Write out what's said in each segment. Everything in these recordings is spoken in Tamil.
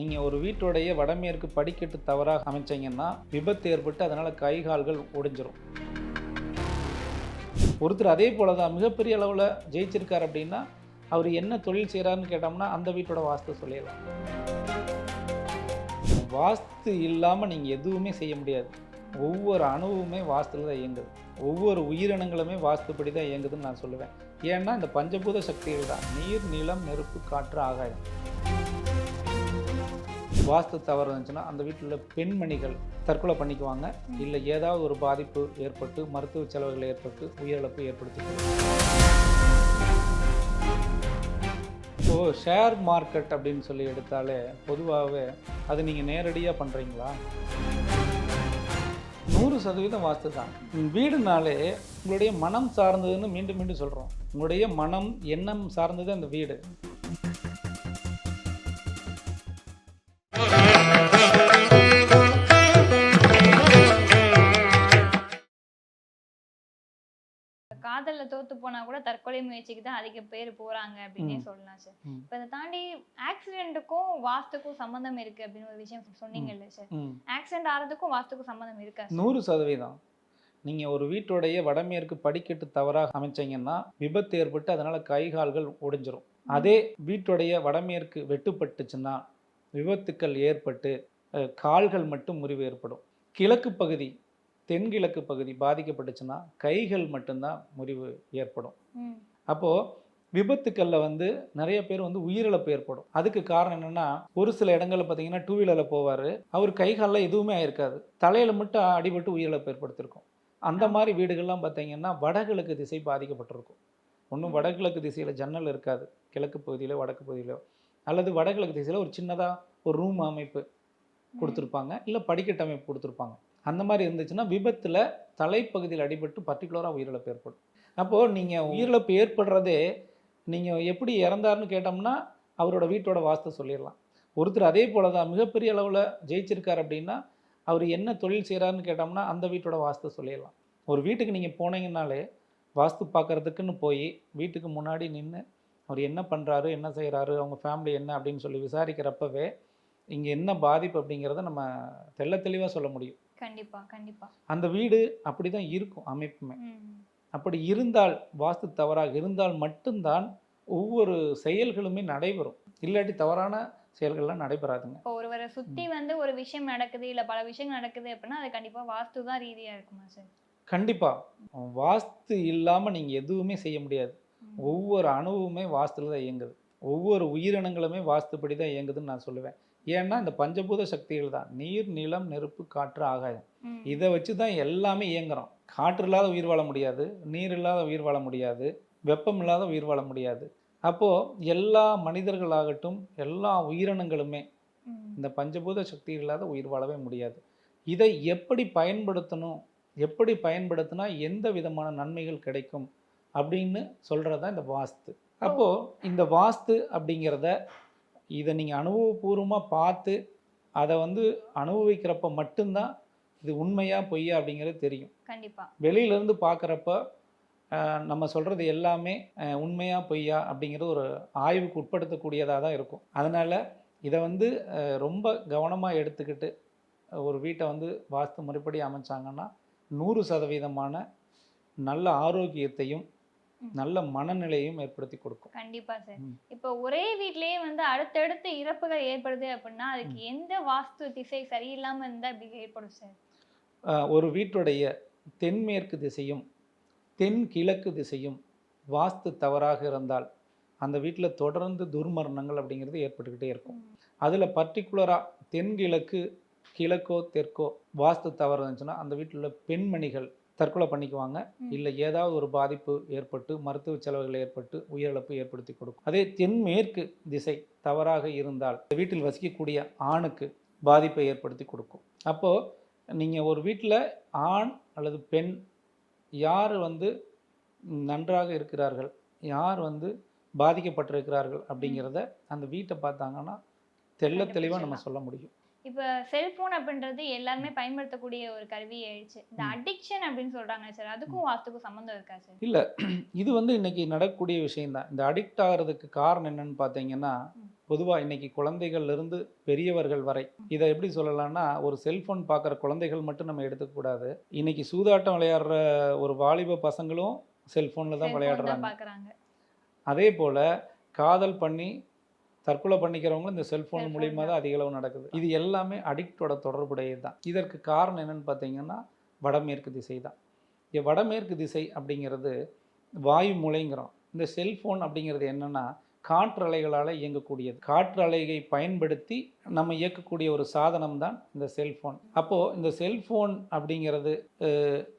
நீங்கள் ஒரு வீட்டுடைய வடமேற்கு படிக்கட்டு தவறாக அமைச்சீங்கன்னா விபத்து ஏற்பட்டு அதனால் கை கால்கள் ஒடிஞ்சிரும். ஒருத்தர் அதே போல தான் மிகப்பெரிய அளவில் ஜெயிச்சிருக்கார் அப்படின்னா அவர் என்ன தொழில் செய்கிறாருன்னு கேட்டோம்னா அந்த வீட்டோட வாஸ்து சொல்லிடலாம். வாஸ்து இல்லாமல் நீங்கள் எதுவுமே செய்ய முடியாது. ஒவ்வொரு அணுவுமே வாஸ்துல தான் இயங்குது. ஒவ்வொரு உயிரினங்களுமே வாஸ்துப்படி தான் இயங்குதுன்னு நான் சொல்லுவேன். ஏன்னா இந்த பஞ்சபூத சக்திகள் தான். நீர் நிலம் நெருப்பு காற்று ஆகாயம். வாஸ்து தவறு இருந்துச்சுன்னா அந்த வீட்டில் உள்ள பெண்மணிகள் தற்கொலை பண்ணிக்குவாங்க. இல்லை ஏதாவது ஒரு பாதிப்பு ஏற்பட்டு மருத்துவ செலவுகள் ஏற்பட்டு உயிரிழப்பு ஏற்படுத்தி இப்போது ஷேர் மார்க்கெட் அப்படின்னு சொல்லி எடுத்தாலே பொதுவாகவே அது நீங்கள் நேரடியாக பண்ணுறீங்களா? நூறு சதவீதம் வாஸ்து தான். வீடுனாலே உங்களுடைய மனம் சார்ந்ததுன்னு மீண்டும் மீண்டும் சொல்கிறோம். உங்களுடைய மனம் எண்ணம் சார்ந்தது அந்த வீடு. காதல்ல தோத்து போனா கூட தற்கொலை முயற்சிக்கு தான் அதிக பேர் போறாங்க அப்படின்னே. சொல்லலாம் சார். இப்ப இதை தாண்டி ஆக்சிடென்ட்டுக்கும் வாஸ்துக்கும் சம்பந்தம் இருக்கு அப்படின்னு ஒரு விஷயம் சொன்னீங்கல்ல சார். ஆக்சிடென்ட் ஆறதுக்கும் வாஸ்துக்கும் சம்பந்தம் இருக்கா நூறு சதவீதம். நீங்கள் ஒரு வீட்டுடைய வடமேற்கு படிக்கட்டு தவறாக அமைச்சீங்கன்னா விபத்து ஏற்பட்டு அதனால் கை கால்கள் ஒடிஞ்சிரும். அதே வீட்டுடைய வடமேற்கு வெட்டுப்பட்டுச்சுன்னா விபத்துக்கள் ஏற்பட்டு கால்கள் மட்டும் முறிவு ஏற்படும். கிழக்கு பகுதி தென்கிழக்கு பகுதி பாதிக்கப்பட்டுச்சுன்னா கைகள் மட்டும்தான் முறிவு ஏற்படும். அப்போது விபத்துக்களில் வந்து நிறைய பேர் வந்து உயிரிழப்பு ஏற்படும். அதுக்கு காரணம் என்னென்னா ஒரு சில இடங்களில் பார்த்தீங்கன்னா டூ வீலரில் போவார். அவர் கை காலில் எதுவுமே ஆயிருக்காது. தலையில் மட்டும் அடிபட்டு உயிரிழப்பு ஏற்படுத்தியிருக்கும் அந்த மாதிரி வீடுகள்லாம் பார்த்தீங்கன்னா வடகிழக்கு திசை பாதிக்கப்பட்டிருக்கும். ஒன்றும் வடகிழக்கு திசையில் ஜன்னல் இருக்காது. கிழக்கு பகுதியிலோ வடக்கு பகுதியிலோ. அல்லது வடகிழக்கு திசையில் ஒரு சின்னதாக ஒரு ரூம் அமைப்பு கொடுத்துருப்பாங்க. இல்லை படிக்கட்டு அமைப்பு கொடுத்துருப்பாங்க. அந்த மாதிரி இருந்துச்சுன்னா விபத்தில் தலைப்பகுதியில் அடிபட்டு பர்டிகுலராக உயிரிழப்பு ஏற்படும். அப்போது நீங்கள் உயிரிழப்பு ஏற்படுறதே நீங்கள் எப்படி இறந்தாருன்னு கேட்டோம்னா அவரோட வீட்டோட வாஸ்து சொல்லிடலாம். ஒருத்தர் அதே போல தான் மிகப்பெரிய அளவில் ஜெயிச்சிருக்கார் அப்படின்னா அவர் என்ன தொழில் செய்கிறாருன்னு கேட்டோம்னா அந்த வீட்டோட வாஸ்து சொல்லிடலாம். ஒரு வீட்டுக்கு நீங்கள் போனீங்கன்னாலே வாஸ்து பார்க்கறதுக்குன்னு போய் வீட்டுக்கு முன்னாடி நின்று அவர் என்ன பண்ணுறாரு என்ன செய்கிறாரு அவங்க ஃபேமிலி என்ன அப்படின்னு சொல்லி விசாரிக்கிறப்பவே இங்கே என்ன பாதிப்பு அப்படிங்கிறத நம்ம தெள்ள தெளிவாக சொல்ல முடியும். கண்டிப்பா கண்டிப்பா. அந்த வீடு அப்படி தான் இருக்கும் அமைப்புமே. அப்படி இருந்தால் வாஸ்து தவறாக இருந்தால் மட்டும்தான் ஒவ்வொரு செயல்களுமே நடைபெறும். இல்லாட்டி தவறான செயல்கள்லாம் நடைபெறாதுங்க. இப்போ ஒருவரை சுத்தி வந்து ஒரு விஷயம் நடக்குது இல்ல பல விஷயங்கள் நடக்குது அப்படின்னா அது கண்டிப்பா வாஸ்து தான் ரீதியா இருக்குமா சார்? கண்டிப்பாக வாஸ்து இல்லாமல் நீங்கள் எதுவுமே செய்ய முடியாது. ஒவ்வொரு அணுவுமே வாஸ்துல தான் இயங்குது. ஒவ்வொரு உயிரினங்களுமே வாஸ்துப்படி தான் இயங்குதுன்னு நான் சொல்லுவேன். ஏன்னா இந்த பஞ்சபூத சக்திகள் தான். நீர் நிலம் நெருப்பு காற்று ஆகாயம். இதை வச்சு தான் எல்லாமே இயங்குறோம். காற்று இல்லாத உயிர் வாழ முடியாது. நீர் இல்லாத உயிர் வாழ முடியாது. வெப்பம் இல்லாத உயிர் வாழ முடியாது. அப்போது எல்லா மனிதர்களாகட்டும் எல்லா உயிரினங்களுமே. இந்த பஞ்சபூத சக்தி இல்லாத உயிர் வாழவே முடியாது. இதை எப்படி பயன்படுத்தணும்? எப்படி பயன்படுத்தினா எந்த விதமான நன்மைகள் கிடைக்கும்? அப்படின்னு சொல்கிறது தான் இந்த வாஸ்து. அப்போது இந்த வாஸ்து அப்படிங்கிறத இதை நீங்கள் அனுபவபூர்வமாக பார்த்து அதை வந்து அனுபவிக்கிறப்ப மட்டும்தான் இது உண்மையா பொய்யா அப்படிங்கிறது தெரியும் கண்டிப்பா வெளியிலேருந்து பார்க்குறப்ப நம்ம சொல்கிறது எல்லாமே உண்மையா பொய்யா அப்படிங்கிறது ஒரு ஆய்வுக்கு உட்படுத்தக்கூடியதாக தான் இருக்கும் அதனால் இதை வந்து ரொம்ப கவனமாக எடுத்துக்கிட்டு ஒரு வீட்டை வந்து வாஸ்து முறைப்படி அமைச்சாங்கன்னா நூறு சதவீதமான நல்ல ஆரோக்கியத்தையும். நல்ல மனநிலையும் ஏற்படுத்தி கொடுக்கும். கண்டிப்பா சார். இப்போ ஒரே வீட்லயே வந்து அடுத்தடுத்து இறப்புகள் ஏற்படுது அப்படின்னா அதுக்கு எந்த வாஸ்து திசை சரியில்லாம இருந்தா இப்படி ஏற்படும் சார்? ஒரு வீட்டுடைய தென்மேற்கு திசையும் தென் கிழக்கு திசையும் வாஸ்து தவறாக இருந்தால் அந்த வீட்டில் தொடர்ந்து துர்மரணங்கள் அப்படிங்கிறது ஏற்பட்டுக்கிட்டே இருக்கும். அதில் பர்டிகுலராக தென்கிழக்கு கிழக்கோ தெற்கோ வாஸ்து தவறு இருந்துச்சுன்னா அந்த வீட்டில் உள்ள பெண்மணிகள் தற்கொலை பண்ணிக்குவாங்க. இல்லை ஏதாவது ஒரு பாதிப்பு ஏற்பட்டு மருத்துவ செலவுகள் ஏற்பட்டு உயிரிழப்பு ஏற்படுத்தி கொடுக்கும். அதே தென்மேற்கு திசை தவறாக இருந்தால் இந்த வீட்டில் வசிக்கக்கூடிய ஆணுக்கு பாதிப்பை ஏற்படுத்தி கொடுக்கும். அப்போது நீங்கள் ஒரு வீட்டில் ஆண் அல்லது பெண் யார் வந்து நன்றாக இருக்கிறார்கள் யார் வந்து பாதிக்கப்பட்டிருக்கிறார்கள் அப்படிங்கிறத அந்த வீட்டை பார்த்தாங்கன்னா தெள்ள தெளிவாக நம்ம சொல்ல முடியும். இப்ப செல்போன் அப்படின்றது எல்லாருமே பயன்படுத்தக்கூடிய ஒரு கருவி ஆயிடுச்சு இந்த. அடிக்ஷன் அப்படின்னு சொல்றாங்க சார் அதுக்கும் வாஸ்துக்கும் சம்மந்தம் இருக்கா சார் இல்லை இது வந்து இன்னைக்கு நடக்கக்கூடிய விஷயம்தான் இந்த அடிக்ட் ஆகிறதுக்கு காரணம் என்னன்னு பார்த்தீங்கன்னா பொதுவாக இன்னைக்கு குழந்தைகள்ல இருந்து பெரியவர்கள் வரை. இதை எப்படி சொல்லலாம்னா ஒரு செல்ஃபோன் பார்க்குற குழந்தைகள் மட்டும் நம்ம எடுத்துக்கூடாது இன்னைக்கு சூதாட்டம் விளையாடுற ஒரு வாலிப பசங்களும் செல்ஃபோனில் தான் விளையாடுறாங்க. அதே போல் காதல் பண்ணி தற்கொலை பண்ணிக்கிறவங்களும் இந்த செல்ஃபோன் மூலியமாக தான் அதிக அளவு நடக்குது. இது எல்லாமே அடிக்டோட தொடர்புடையது தான். இதற்கு காரணம் என்னன்னு பார்த்தீங்கன்னா வடமேற்கு திசை தான். இங்க வடமேற்கு திசை அப்படிங்கிறது வாயு மூலைங்கிறோம். இந்த செல்ஃபோன் அப்படிங்கிறது என்னன்னா காற்றலைகளால் இயங்கக்கூடியது. காற்றலையை பயன்படுத்தி நம்ம இயக்கக்கூடிய ஒரு சாதனம் தான் இந்த செல்ஃபோன் அப்போது இந்த செல்ஃபோன் அப்படிங்கிறது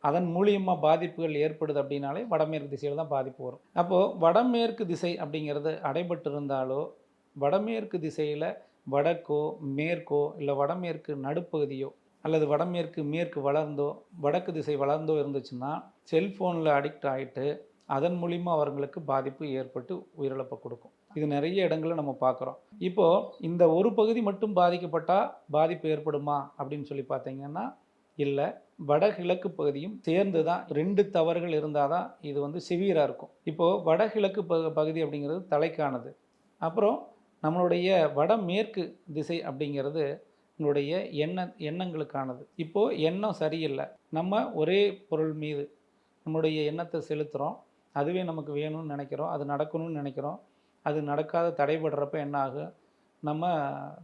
அதன் மூலியமாக பாதிப்புகள் ஏற்படுது அப்படின்னாலே வடமேற்கு திசையில் தான் பாதிப்பு வரும். அப்போது வடமேற்கு திசை அப்படிங்கிறது அடைபட்டு இருந்தாலோ வடமேற்கு திசையில் வடக்கோ மேற்கோ இல்லை வடமேற்கு நடுப்பகுதியோ அல்லது வடமேற்கு மேற்கு வளர்ந்தோ வடக்கு திசை வளர்ந்தோ இருந்துச்சுன்னா செல்ஃபோனில் அடிக்ட் ஆகிட்டு அதன் மூலிமா அவர்களுக்கு பாதிப்பு ஏற்பட்டு உயிரிழப்பை கொடுக்கும். இது நிறைய இடங்களில் நம்ம பார்க்குறோம். இப்போது இந்த ஒரு பகுதி மட்டும் பாதிக்கப்பட்டால் பாதிப்பு ஏற்படுமா? அப்படின்னு சொல்லி பார்த்தீங்கன்னா இல்லை. வடகிழக்கு பகுதியும் சேர்ந்து தான் ரெண்டு தவறுகள் இருந்தால் தான் இது வந்து சிவியராக இருக்கும். இப்போது வடகிழக்கு ப பகுதி அப்படிங்கிறது தலைக்கானது. அப்புறம் நம்மளுடைய வடமேற்கு திசை அப்படிங்கிறது உங்களுடைய எண்ண எண்ணங்களுக்கானது. இப்போது எண்ணம் சரியில்லை. நம்ம ஒரே பொருள் மீது நம்மளுடைய எண்ணத்தை செலுத்துகிறோம் அதுவே நமக்கு வேணும்னு நினைக்கிறோம். அது நடக்கணும்னு நினைக்கிறோம். அது நடக்காத தடைபடுறப்ப என்ன ஆகும்? நம்ம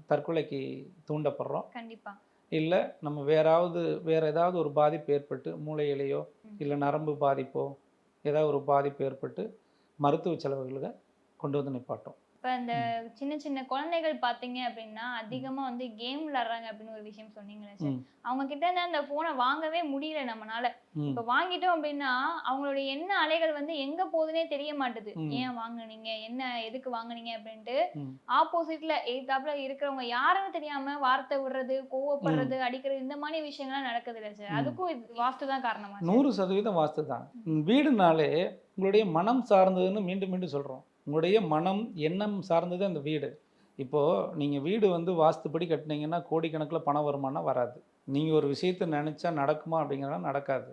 தற்கொலைக்கு தூண்டப்படுறோம். கண்டிப்பா. இல்லை நம்ம வேறாவது வேற ஏதாவது ஒரு பாதிப்பு ஏற்பட்டு மூளையிலேயோ. இல்லை நரம்பு பாதிப்போ ஏதாவது ஒரு பாதிப்பு ஏற்பட்டு மருத்துவ செலவுகளை கொண்டு வந்து நிப்பாட்டும். இப்ப இந்த சின்ன சின்ன குழந்தைகள் பாத்தீங்க அப்படின்னா அதிகமா வந்து கேம் விளையாடுறாங்க அப்படின்னு ஒரு விஷயம் சொன்னீங்களே சார். அவங்க கிட்ட இருந்து அந்த போனை வாங்கவே முடியல நம்மனால. ம். இப்ப வாங்கிட்டோம் அப்படின்னா அவங்களுடைய என்ன அலைகள் வந்து எங்க போகுதுன்னே தெரிய மாட்டுது. ஏன் வாங்குனீங்க? என்ன எதுக்கு வாங்குனீங்க அப்படின்ட்டு. ஆப்போசிட்ல எய்தாப்புல இருக்கிறவங்க யாருன்னு தெரியாம வார்த்தை விடுறது கோவப்படுறது அடிக்கிறது இந்த மாதிரி விஷயங்கள்லாம் நடக்குது இல்ல சார். அதுக்கும் வாஸ்து தான் காரணமா? நூறு சதவீதம் வாஸ்து தான். வீடுனாலே உங்களுடைய மனம் சார்ந்ததுன்னு மீண்டும் மீண்டும் சொல்கிறோம் உங்களுடைய மனம் எண்ணம் சார்ந்தது அந்த வீடு. இப்போது நீங்கள் வீடு வந்து வாஸ்துப்படி கட்டினீங்கன்னா கோடிக்கணக்கில் பணம் வருமானம் வராது. நீங்கள் ஒரு விஷயத்தை நினச்சா நடக்குமா அப்படிங்கிறதா நடக்காது.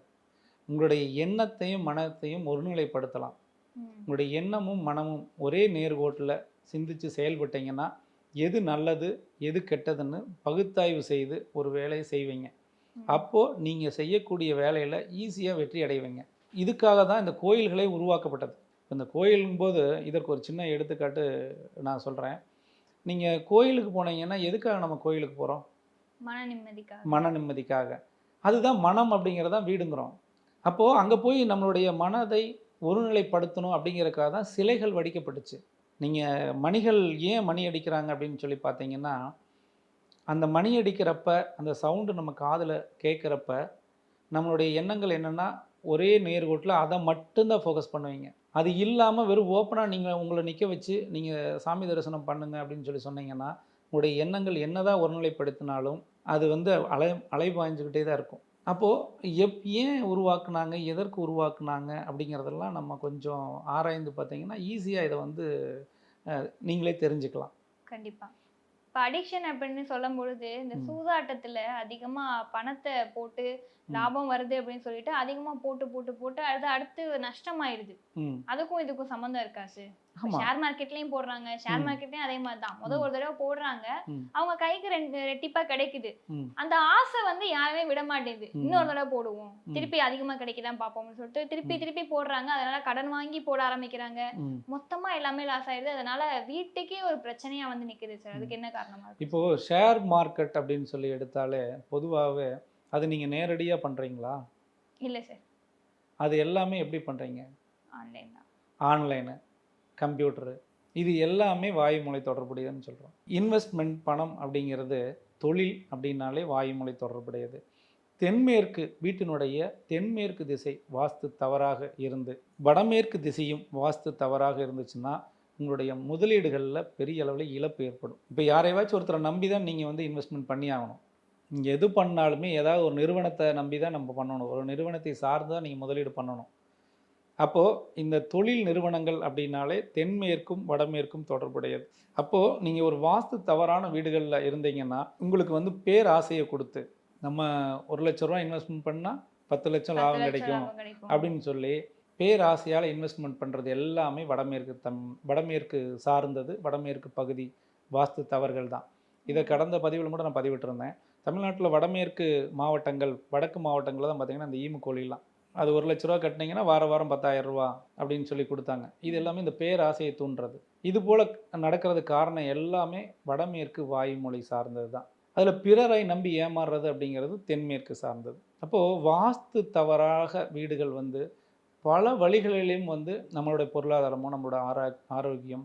உங்களுடைய எண்ணத்தையும் மனத்தையும் ஒருநிலைப்படுத்தலாம். உங்களுடைய எண்ணமும் மனமும் ஒரே நேர்கோட்டில் சிந்திச்சு செயல்பட்டீங்கன்னா எது நல்லது எது கெட்டதுன்னு பகுத்தாய்வு செய்து ஒரு வேலையை செய்வீங்க. அப்போது நீங்கள் செய்யக்கூடிய வேலையில் ஈஸியாக வெற்றி அடைவீங்க. இதுக்காக தான் இந்த கோயில்களே உருவாக்கப்பட்டது. இந்த கோயிலும் போது இதற்கு ஒரு சின்ன எடுத்துக்காட்டு நான் சொல்கிறேன் நீங்கள் கோயிலுக்கு போனீங்கன்னா எதுக்காக நம்ம கோயிலுக்கு போகிறோம் மன நிம்மதிக்காக. மன நிம்மதிக்காக. அதுதான் மனம் அப்படிங்கிறதா வீடுங்கிறோம். அப்போது அங்கே போய் நம்மளுடைய மனதை ஒருநிலைப்படுத்தணும் அப்படிங்கிறதுக்காக தான் சிலைகள் வடிக்கப்பட்டுச்சு. நீங்கள் மணிகள் ஏன் மணி அடிக்கிறாங்க அப்படின்னு சொல்லி பார்த்தீங்கன்னா அந்த மணி அடிக்கிறப்ப அந்த சவுண்டு நம்ம காதில் கேட்குறப்ப நம்மளுடைய எண்ணங்கள் என்னென்னா ஒரே நேர்கோட்டில் அதை மட்டும்தான் ஃபோக்கஸ் பண்ணுவீங்க. அது இல்லாமல் வெறும் ஓப்பனாக நீங்கள் உங்களை நிற்க வச்சு நீங்கள் சாமி தரிசனம் பண்ணுங்க அப்படின்னு சொல்லி சொன்னீங்கன்னா உங்களுடைய எண்ணங்கள் என்னதான் ஒருநிலைப்படுத்தினாலும் அது வந்து அலை அலைபாய்ஞ்சுக்கிட்டே தான் இருக்கும். அப்போது எப் ஏன் உருவாக்குனாங்க எதற்கு உருவாக்குனாங்க அப்படிங்கிறதெல்லாம் நம்ம கொஞ்சம் ஆராய்ந்து பார்த்தீங்கன்னா ஈஸியாக இதை வந்து நீங்களே தெரிஞ்சுக்கலாம். கண்டிப்பாக இப்ப அடிக்ஷன் அப்படின்னு சொல்லும் பொழுது இந்த. சூதாட்டத்துல அதிகமா பணத்தை போட்டு லாபம் வருது அப்படின்னு சொல்லிட்டு அதிகமா போட்டு போட்டு போட்டு அது அடுத்து நஷ்டமாயிடுது அதுக்கும் இதுக்கும் சம்மந்தம் இருக்கா சார்? ஷேர் மார்க்கெட்லயும் போடுறாங்க. ஷேர். மார்க்கெட்லயும் அதே மாதிரி தான் முதல். ஒரு தடவை போடுறாங்க. அவங்க கைக்கு ரெண்டு ரெட்டிப்பா கிடைக்குது. அந்த ஆசை வந்து யாருமே விட மாட்டேங்குது. இன்னொரு தடவை போடுவோம். திருப்பி அதிகமா கிடைக்குதான் பார்ப்போம்னு சொல்லிட்டு திருப்பி. திருப்பி போடுறாங்க. அதனால கடன் வாங்கி போட ஆரம்பிக்கிறாங்க. மொத்தமா எல்லாமே லாஸ் ஆயிடுது. அதனால வீட்டுக்கே ஒரு பிரச்சனையா வந்து நிக்குது சார் அதுக்கு என்ன காரணமா இப்போது ஷேர் மார்க்கெட் அப்படின்னு சொல்லி எடுத்தாலே பொதுவாகவே அது நீங்கள் நேரடியாக பண்ணுறீங்களா இல்ல சார் அது எல்லாமே எப்படி பண்ணுறீங்க ஆன்லைன் ஆன்லைனு கம்ப்யூட்டரு. இது எல்லாமே வாயுமொழி தொடர்புடையதுன்னு சொல்கிறோம் இன்வெஸ்ட்மெண்ட் பணம் அப்படிங்கிறது தொழில் அப்படின்னாலே வாயுமொழி தொடர்புடையது. தென்மேற்கு வீட்டினுடைய தென்மேற்கு திசை வாஸ்து தவறாக இருந்து வடமேற்கு திசையும் வாஸ்து தவறாக இருந்துச்சுன்னா உங்களுடைய முதலீடுகளில் பெரிய அளவில் இழப்பு ஏற்படும். இப்போ யாரையாச்சும் ஒருத்தரை நம்பி தான் நீங்கள் வந்து இன்வெஸ்ட்மெண்ட் பண்ணி ஆகணும். நீங்கள் எது பண்ணாலுமே ஏதாவது ஒரு நிறுவனத்தை நம்பி தான் நம்ம பண்ணணும். ஒரு நிறுவனத்தை சார்ந்து தான் நீங்கள் முதலீடு பண்ணணும். அப்போது இந்த தொழில் நிறுவனங்கள் அப்படின்னாலே தென்மேற்கும் வடமேற்கும் தொடர்புடையது. அப்போது நீங்கள் ஒரு வாஸ்து தவறான வீடுகளில் இருந்தீங்கன்னா உங்களுக்கு வந்து பேராசையை கொடுத்து நம்ம ஒரு லட்ச ரூபா இன்வெஸ்ட்மெண்ட் பண்ணால் பத்து லட்சம் லாபம் கிடைக்கும் அப்படின்னு சொல்லி பேராசையால் இன்வெஸ்ட்மெண்ட் பண்ணுறது எல்லாமே வடமேற்கு தம் வடமேற்கு சார்ந்தது வடமேற்கு பகுதி வாஸ்து தவறுகள் தான். இதை கடந்த பதிவில் கூட நான் பதிவிட்டிருந்தேன். தமிழ்நாட்டில் வடமேற்கு மாவட்டங்கள் வடக்கு மாவட்டங்களில் தான் பார்த்தீங்கன்னா இந்த ஈமு கோழிலாம் அது ஒரு லட்ச ரூபா கட்டினீங்கன்னா வார வாரம் பத்தாயிரம் ரூபா அப்படின்னு சொல்லி கொடுத்தாங்க. இது எல்லாமே இந்த பேராசையை தூண்டுறது. இது போல் நடக்கிறது காரணம் எல்லாமே வடமேற்கு வாயுமொழி சார்ந்தது தான். அதில் பிறரை நம்பி ஏமாறுறது அப்படிங்கிறது தென்மேற்கு சார்ந்தது. அப்போது வாஸ்து தவறாக வீடுகள் வந்து பல வழிகளிலும் வந்து நம்மளுடைய பொருளாதாரமோ நம்மளோட ஆரா ஆரோக்கியம்